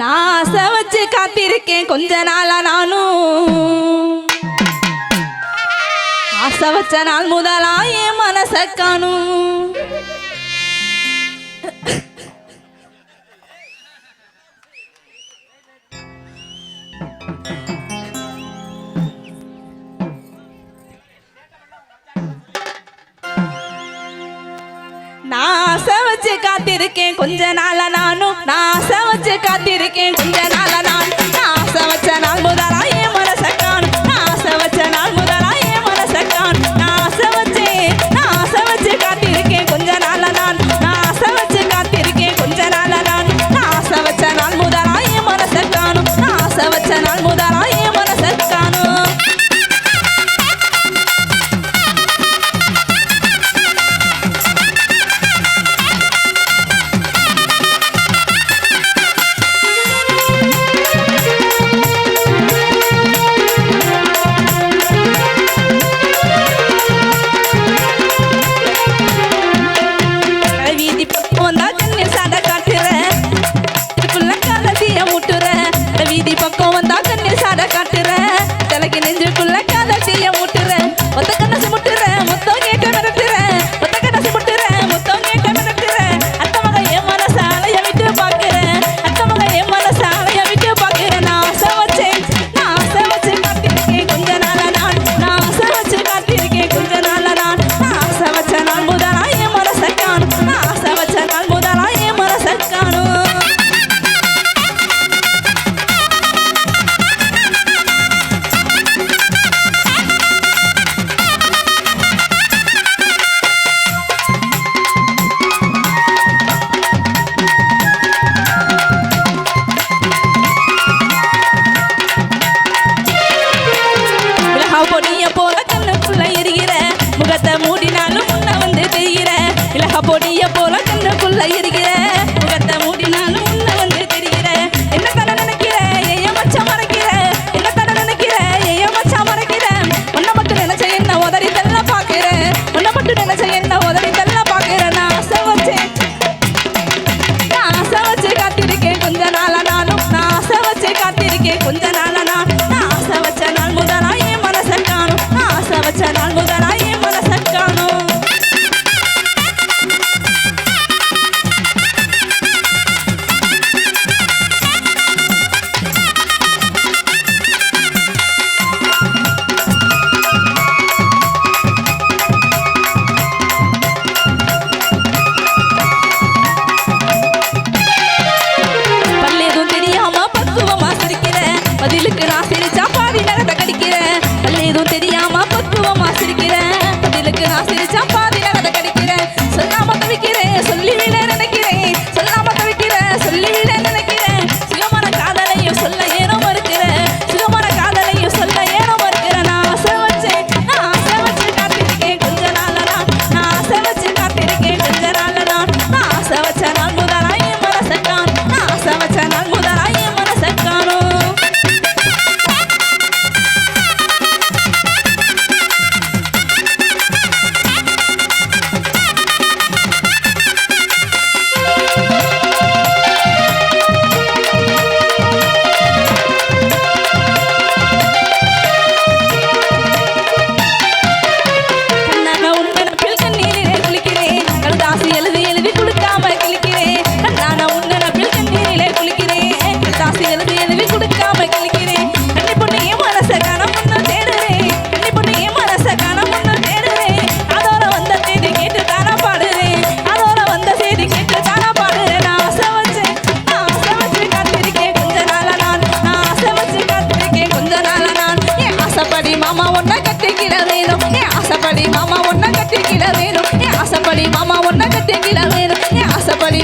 நான் ஆசை வச்சு காத்திருக்கேன். கொஞ்ச நாளா நானும். ஆசை வச்ச நாள் முதலா என் மனச காணும். நான் ஆசை வச்சு காத்திருக்கேன். கொஞ்ச நாளா second to that. பொடிய போல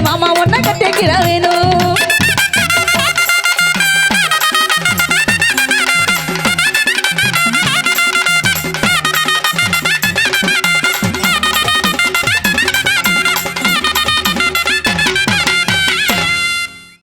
மாமா ஒன்ன கட்டிக்கிற வேணும்.